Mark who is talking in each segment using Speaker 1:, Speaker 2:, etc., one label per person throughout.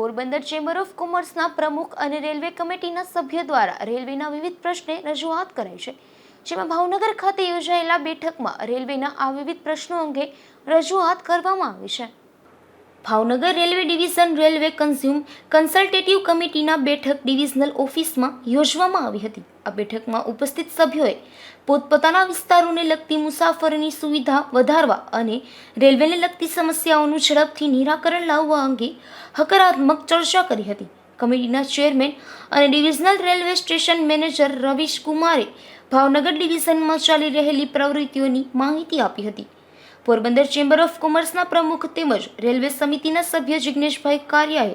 Speaker 1: Porbandar chamber of કોમર્સના પ્રમુખ અને railway કમિટીના સભ્ય દ્વારા રેલવેના વિવિધ પ્રશ્ને રજૂઆત કરાઈ છે. જેમાં ભાવનગર ખાતે યોજાયેલા બેઠકમાં રેલવેના આ વિવિધ પ્રશ્નો અંગે રજૂઆત કરવામાં આવી છે. Bhavnagar railway division railway consume consultative કમિટીના બેઠક ડિવિઝનલ ઓફિસમાં યોજવામાં આવી હતી. આ બેઠકમાં ઉપસ્થિત સભ્યોએ પોતપોતાના વિસ્તારોને લગતી મુસાફરીની સુવિધા વધારવા અને રેલવેને લગતી સમસ્યાઓનું ઝડપથી નિરાકરણ લાવવા અંગે હકારાત્મક ચર્ચા કરી હતી. કમિટીના ચેરમેન અને divisional railway station manager Ravish કુમારે ભાવનગર ડિવિઝનમાં ચાલી રહેલી પ્રવૃત્તિઓની માહિતી આપી હતી. પોરબંદર ચેમ્બર ઓફ કોમર્સના પ્રમુખ તેમજ રેલવે સમિતિના સભ્ય જિગ્નેશભાઈ કારિયાએ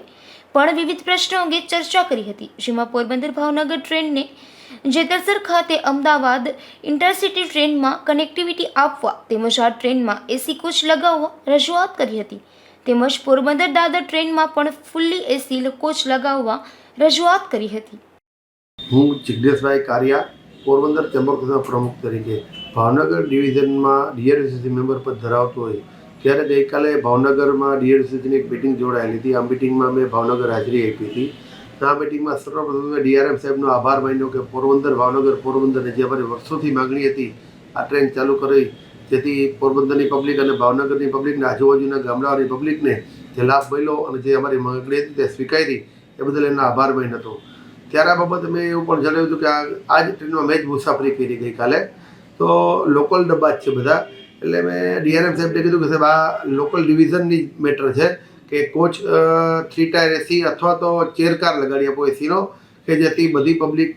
Speaker 1: પણ વિવિધ પ્રશ્નો અંગે ચર્ચા કરી હતી, જેમાં પોરબંદર ભાવનગર ટ્રેનને જેતરસર ખાતે અમદાવાદ ઇન્ટરસિટી ટ્રેનમાં કનેક્ટિવિટી આપવા તેમજ આ ટ્રેનમાં એસી કોચ લગાવવા રજૂઆત કરી હતી. તેમજ પોરબંદર દાદર ટ્રેનમાં પણ ફૂલ્લી એસી કોચ લગાવવા રજૂઆત કરી હતી.
Speaker 2: હું જિજ્ઞેશભાઈ કારિયા, પોરબંદર ચેમ્બર પ્રમુખ તરીકે ભાવનગર ડિવિઝનમાં ડીઆરસીસી મેમ્બર પદ ધરાવતો હોય, ત્યારે ગઈકાલે ભાવનગરમાં ડીઆરસીસીની એક મિટિંગ જોડાયેલી હતી. આ મિટિંગમાં મેં ભાવનગર હાજરી આપી હતી. આ મિટિંગમાં સર્વપ્રથમ ડીઆરએમ સાહેબનો આભાર માન્યો કે પોરબંદર, ભાવનગર પોરબંદરને જે અમારી વર્ષોથી માગણી હતી, આ ટ્રેન ચાલુ કરી. જેથી પોરબંદરની પબ્લિક અને ભાવનગરની પબ્લિકને આજુબાજુના ગામડાઓની પબ્લિકને જે લાભ મળ્યો અને જે અમારી માગણી હતી તે સ્વીકારી એ બદલ એમનો આભાર માન્યો હતો. ત્યારે આ બાબતે મેં એવું પણ જણાવ્યું હતું કે આ આ જ ટ્રેનમાં મેં જ મુસાફરી કરી ગઈકાલે. તો લોકલ ડબ્બા જ છે બધા. એટલે મેં ડીઆરએમ સાહેબને કીધું કે સાહેબ, આ લોકલ ડિવિઝનની મેટર છે કે કોચ થ્રી ટાયર એસી અથવા તો ચેર કાર લગાડી આપો એસીનો કે જેથી બધી પબ્લિક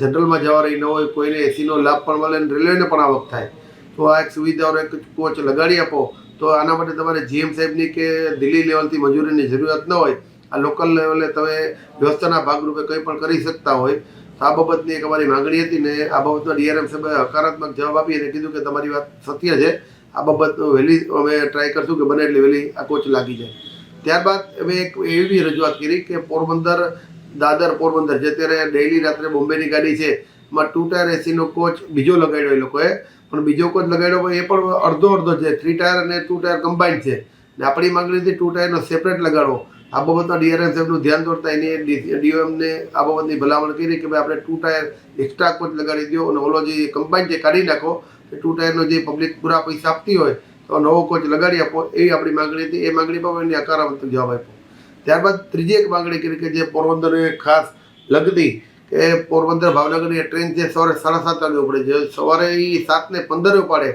Speaker 2: જનરલમાં જવા રહી ન હોય, કોઈને એસીનો લાભ પણ મળે અને રેલવેને પણ આવક થાય. તો આ એક સુવિધાનો એક કોચ લગાડી આપો, તો આના માટે તમારે જીએમ સાહેબની કે દિલ્હી લેવલથી મંજૂરીની જરૂરિયાત ન હોય. આ લોકલ લેવલે તમે વ્યવસ્થાના ભાગરૂપે કંઈ પણ કરી શકતા હોય. આ બાબતની એક અમારી માંગણી હતી ને આ બાબતમાં ડીઆરએમ સાહેબે હકારાત્મક જવાબ આપી અને કીધું કે તમારી વાત સત્ય છે. આ બાબત વહેલી અમે ટ્રાય કરશું કે બને એટલી વહેલી આ કોચ લાગી જાય. ત્યારબાદ અમે એક એવી રજૂઆત કરી કે પોરબંદર, દાદર પોરબંદર, જે અત્યારે ડેઇલી રાત્રે બોમ્બેની ગાડી છે, એમાં ટુ ટાયર એસીનો કોચ બીજો લગાડ્યો એ લોકોએ. પણ બીજો કોચ લગાડ્યો હોય એ પણ અડધો અડધો છે થ્રી ટાયર અને ટુ ટાયર કમ્બાઇન્ડ છે. ને આપણી માંગણી હતી ટુ ટાયરનો સેપરેટ લગાડવો. આ બાબતમાં ડીઆરએમ સાહેબનું ધ્યાન દોરતા એની ડીઓએમને આ બાબતની ભલામણ કરી કે ભાઈ, આપણે ટુ ટાયર એક્સ્ટ્રા કોચ લગાડી દો અને ઓલો જે કમ્બાઇન્ડ જે કાઢી નાખો કે ટુ ટાયરનો જે પબ્લિક પૂરા પૈસા આપતી હોય, તો નવો કોચ લગાડી આપો, એવી આપણી માંગણી હતી. એ માંગણી પર એમને હકારાત્મક જવાબ આપ્યો. ત્યારબાદ ત્રીજી એક માંગણી કરી કે જે પોરબંદરને ખાસ લગતી કે પોરબંદર ભાવનગરની ટ્રેન છે સવારે સાડા સાત વાગે ઉપડે છે. સવારે એ સાતને પંદરે ઉપાડે.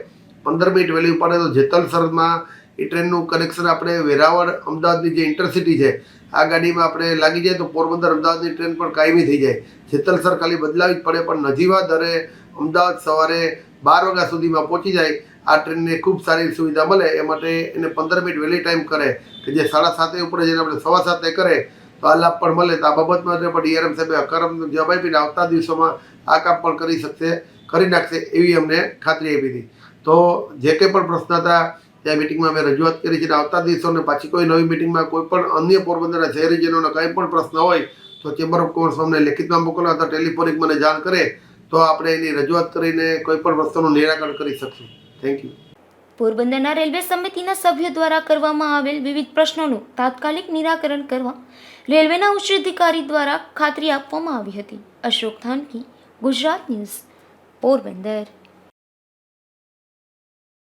Speaker 2: પંદર મિનિટ વહેલી ઉપાડે તો જેતલસરમાં એ ટ્રેનનું કનેક્શન આપણે વેરાવળ, અમદાવાદની જે ઇન્ટરસિટી છે, આ ગાડીમાં આપણે લાગી જાય તો પોરબંદર, અમદાવાદની ટ્રેન પણ કાયમી થઈ જાય. જેતલસર ખાલી બદલાવી જ પડે, પણ નજીવા દરે અમદાવાદ સવારે બાર વાગ્યા સુધીમાં પહોંચી જાય. આ ટ્રેનને ખૂબ સારી સુવિધા મળે, એ માટે એને પંદર મિનિટ વહેલી ટાઈમ કરે, કે જે સાડા સાતે ઉપર જેને આપણે સવા સાતે કરે, તો આ લાભ પણ મળે. તો આ બાબતમાં પણ ડીઆરએમ સાહેબે હકારાત્મક જવાબ આપીને આવતા દિવસોમાં આ કામ પણ કરી શકશે, કરી નાખશે એવી અમને ખાતરી આપી હતી. તો જે કંઈ પણ પ્રશ્ન હતા ત્યાં મિટિંગમાં અમે રજૂઆત કરી છે. આવતા દિવસોને પાછી કોઈ નવી મિટિંગમાં કોઈ પણ અન્ય પોરબંદરના શહેરીજનોનો કંઈ પણ પ્રશ્ન હોય, તો ચેમ્બર ઓફ કોમર્સ અમને લેખિતમાં મોકલો અથવા ટેલિફોનિક મને જાણ કરે, તો આપણે એની રજૂઆત કરીને કોઈ પણ વસ્તુનું નિરાકરણ કરી શકશું. થેન્ક યુ
Speaker 1: પોરબંદરના રેલવે સમિતિના સભ્યો દ્વારા કરવામાં આવેલ વિવિધ પ્રશ્નોનું તાત્કાલિક નિરાકરણ કરવા રેલવેના ઉચ્ચ અધિકારી દ્વારા ખાતરી આપવામાં આવી હતી. અશોક થાનકી, ગુજરાત ન્યૂઝ, પોરબંદર.